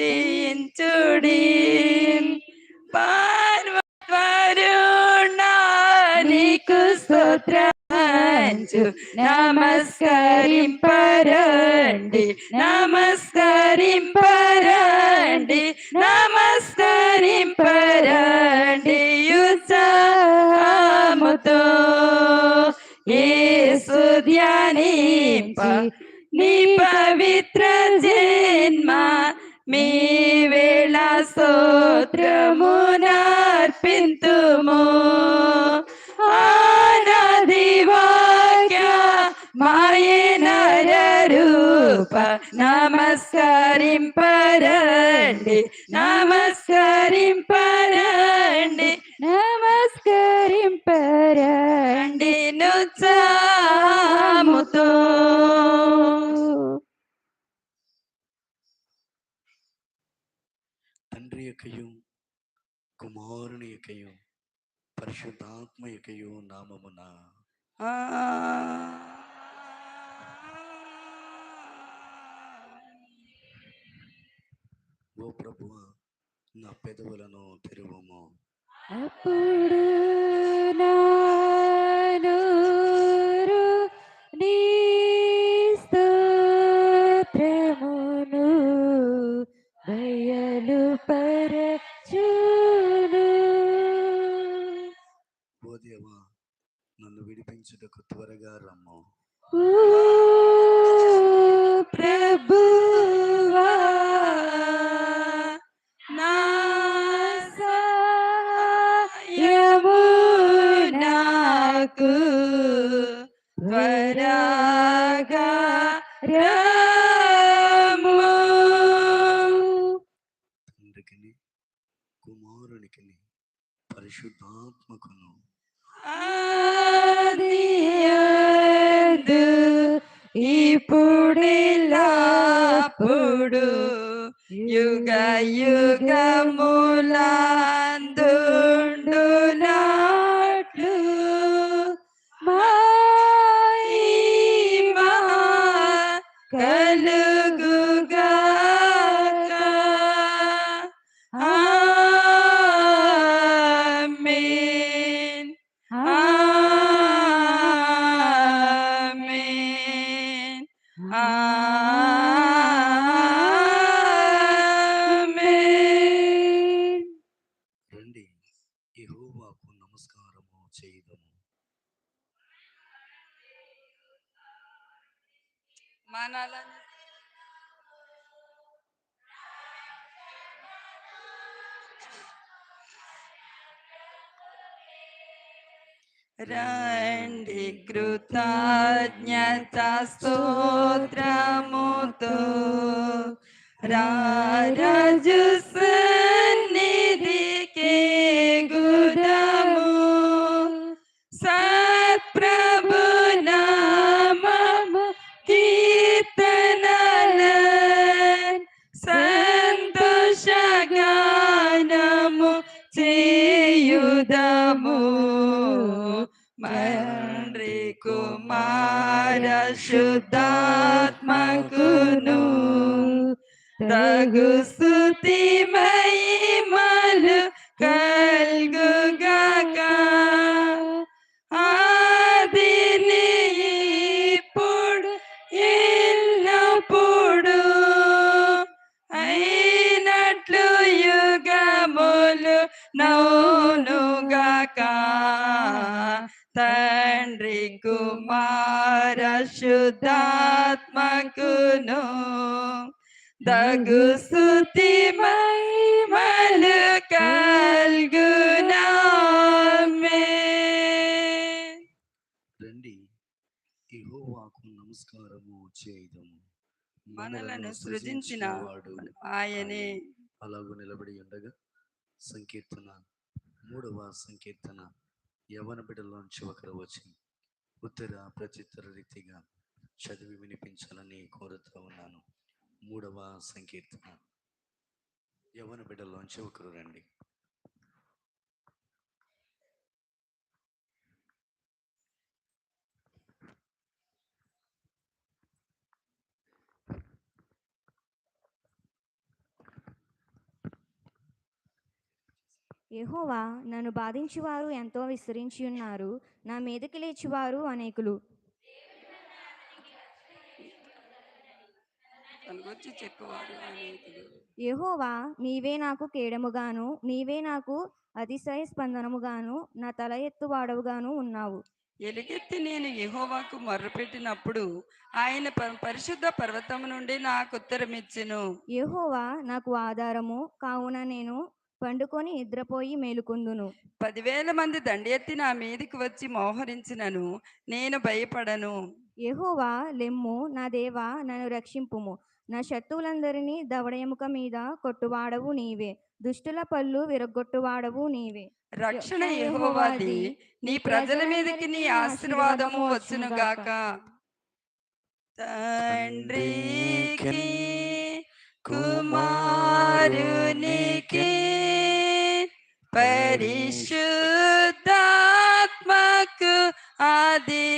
అయిన స్తుతించుడి పార్వరుణా నీకు స్తోత్రంచు నమస్కరింపరండి నమస్కరింపరండి నమస్కరింపరండి యుత్సాహముతో యేసు ధ్యానింప నీ పవిత్ర జన్మ నమస్కరింపరండి నమస్కరింపరండి నమస్కరింపరండి రండి నుత్సాముతో తండ్రి యొక్కయు కుమారుని యొక్కయు పరిశుద్ధాత్మ యొక్కయు నామమున ఆ. ఓ ప్రభు నా పెదవులను తెరువము. అప్పుడు నా కుమారునికి పరిశుద్ధాత్మకును. ఆదియందు ఇప్పుడిల్లప్పుడు యుగ యుగములందుండునట్లు మనలను రండి కృతజ్ఞత స్తోత్రముతో రాజు తగు స్థుతి మహిమలు కల్గుగాక ఆదిని ఇప్పుడు ఎల్లప్పుడు అయినట్లు యుగములు నౌనుగాక తండ్రి కుమార శుద్ధాత్మకును దగు స్థుతి మహిమలు కల్గునామే రండి. యెహోవాకు నమస్కారము చేయదము. మనలను సృజించిన వాడు ఆయనే. అలాగూ నిలబడి ఉండగా సంకీర్తన మూడవ సంకీర్తన యవన బిడ్డలోంచి ఒకరు వచ్చి ఉత్తర ప్రత్యుత్తర రీతిగా చదివి వినిపించాలని కోరుతూ ఉన్నాను. మూడవ సంకీర్తన. యవన బిడ్డలోంచి ఒకరు రండి. ఏహోవా నన్ను బాధించేవారు ఎంతో విస్తరించి ఉన్నారు. నా మీదకి లేచివారు అనేకులు. యెహోవా నీవే నాకు కేడముగాను నీవే నాకు అతిశయ స్పందనముగాను నా తల ఎత్తువాడవుగాను ఉన్నావు. ఎలుగెత్తి నేను యెహోవాకు మొర్రపెట్టినప్పుడు ఆయన ప- పరిశుద్ధ పర్వతం నుండి నాకు ఉత్తరమిచ్చెను. యెహోవా నాకు ఆధారము కావున నేను పండుకొని నిద్రపోయి మేలుకొందును. పదివేల మంది దండెత్తి నా మీదికి వచ్చి మోహరించినను నేను భయపడను. యెహోవా లెమ్ము నా దేవా నన్ను రక్షింపుము. నా శత్రువులందరినీ దవడెముక మీద కొట్టువాడవు నీవే. దుష్టుల పళ్ళు విరగొట్టువాడవు నీవే. రక్షణ యెహోవాది. నీ ప్రజల మీదకి నీ ఆశీర్వాదము వచ్చునుగాక. తండ్రికి కుమారునికి పరిశుద్ధాత్మకు ఆది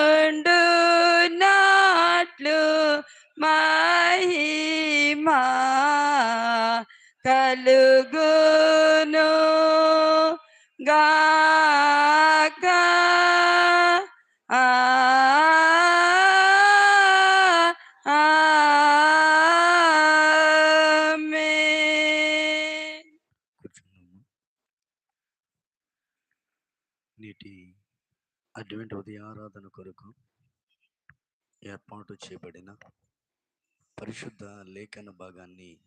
నుండు నాట్లు మహిమా కలుగును గాక ఆ ఆమేన్. కూర్చున్నాము నేటి అడ్వెంట్ ఉదయారాధన కొరకు ఏర్పాటు చేయబడిన పరిశుద్ధ లేఖన భాగాన్ని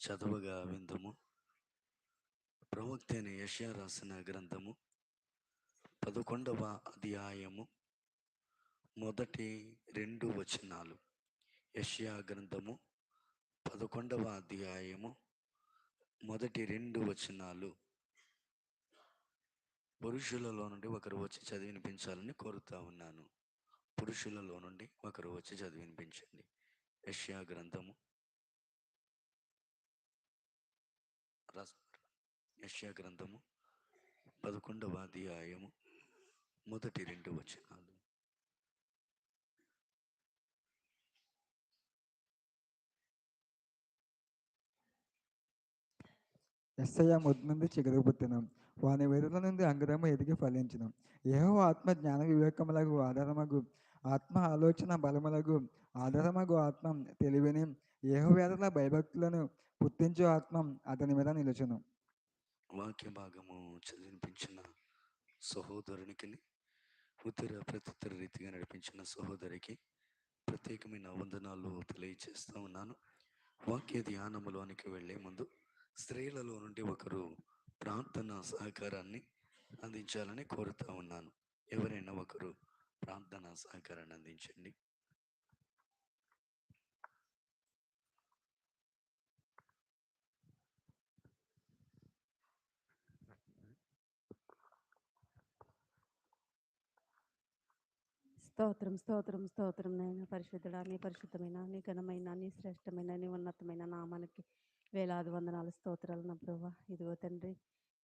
చదువుగా విందుము. ప్రవక్త అయిన యెషయా రాసిన గ్రంథము పదకొండవ అధ్యాయము మొదటి రెండు వచనాలు. యష్యా గ్రంథము పదకొండవ అధ్యాయము మొదటి రెండు వచనాలు. పురుషులలో నుండి ఒకరు వచ్చి చదివినిపించాలని కోరుతా ఉన్నాను. పురుషులలో నుండి ఒకరు వచ్చి చదివినిపించండి. యష్యా గ్రంథము. యష్యా గ్రంథము. పదకొండవ అధ్యాయము. మొదటి రెండు వచనాలు. ఎస్ఐ ముద్దు నుండి చిగురుపుత్తును వాని వెరుల నుండి అంగరము ఎదిగి ఫలించినాం. ఏహో ఆత్మ జ్ఞాన వివేకములకు ఆధారమగు ఆత్మ ఆలోచన బలములకు ఆధారమగు ఆత్మ తెలివిని ఏహో వేదల భయభక్తులను పుట్టించు ఆత్మ అతని మీద నిలుచును. వాక్య భాగము చదివినిపించిన సహోదరునికి ఉత్తర ప్రత్యుత్తర రీతిగా నడిపించిన సహోదరికి ప్రత్యేకమైన వందనాలు తెలియజేస్తూ ఉన్నాను. వాక్య ధ్యానములోనికి వెళ్ళే ముందు స్త్రీలలో నుండి ఒకరు ప్రార్థన సహకారాన్ని అందించాలని కోరుతా ఉన్నాను. ఎవరైనా ఒకరు ప్రార్థన సహకారాన్ని అందించండి. స్తోత్రం స్తోత్రం స్తోత్రం నైనా పరిశుద్ధుడా నీ పరిశుద్ధమైన నీ ఘనమైన నీ శ్రేష్టమైన నీ ఉన్నతమైన నామానికి వేలాది వందనాల స్తోత్రాలు నా ప్రభా. ఇదిగో తండ్రి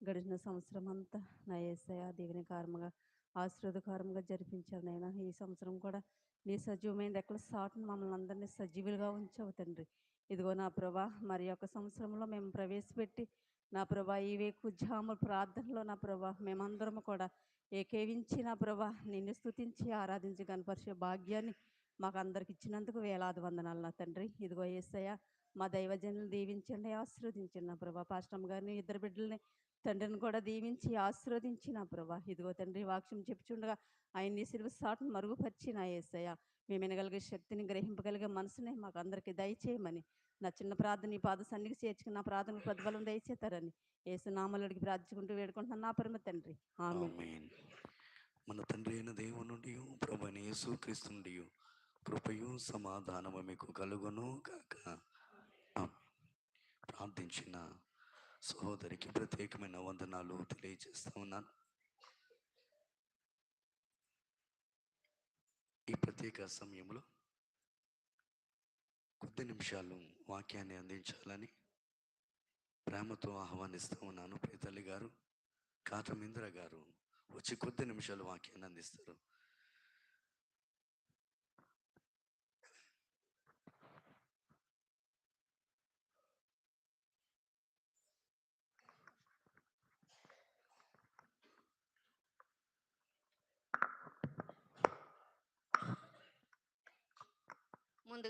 గడిచిన సంవత్సరం అంతా నా ఏసయ దేవుని కారముగా ఆశీర్వదకారంగా జరిపించావు నైనా ఈ సంవత్సరం కూడా నీ సజీవమైన రెక్కల సాటును మమ్మల్ని అందరినీ సజీవులుగా ఉంచావు తండ్రి. ఇదిగో నా ప్రభా మరి యొక్క సంవత్సరంలో మేము ప్రవేశపెట్టి నా ప్రభా ఈ వేకు జాము ప్రార్థనలో నా ప్రభా మేమందరము కూడా ఏకేవించి నా ప్రభా నిన్ను స్తుతించి ఆరాధించి కనపరిచే భాగ్యాన్ని మాకు అందరికి ఇచ్చినందుకు వేలాది వందనాలు నా తండ్రి. ఇదిగో ఏసయ్య మా దైవజనులు దీవించండి ఆశీర్వదించండి నా ప్రభా. పాస్టమ్ గారిని ఇద్దరు బిడ్డల్ని తండ్రిని కూడా దీవించి ఆశీర్వదించి నా ప్రభా. ఇదిగో తండ్రి వాక్యం చెప్పుచుండగా ఆయన్ని సిలువ సాటును మరుగుపరిచి నా ఏసయ్య. మేము వినగలిగే శక్తిని గ్రహింపగలిగే మనసుని మాకు అందరికీ దయచేయమని. నా చిన్న ప్రార్థన ఈ పాద సన్నిధి చేర్చుకుని నా ప్రార్థనకు ప్రతిఫలం ఏసు ఏసునామలుడికి ప్రార్థించుకుంటూ వేడుకుంటున్నాను నా పరమ తండ్రి. ఆమె మన తండ్రి అయిన దేవుని నుండి ప్రభుని యేసు క్రీస్తు నుండి కృపయు సమాధానము మీకు కలుగును కాక ప్రార్థించిన సహోదరికి ప్రత్యేకమైన వందనాలు తెలియజేస్తా ఉన్నాను. ఈ ప్రత్యేక సమయంలో కొద్ది నిమిషాలు వాక్యాన్ని అందించాలని ప్రేమతో ఆహ్వానిస్తూ ఉన్నాను. ప్రియతల్లి గారు కాటమింద్ర గారు వచ్చి కొద్ది నిమిషాలు వాక్యాన్ని అందిస్తారు.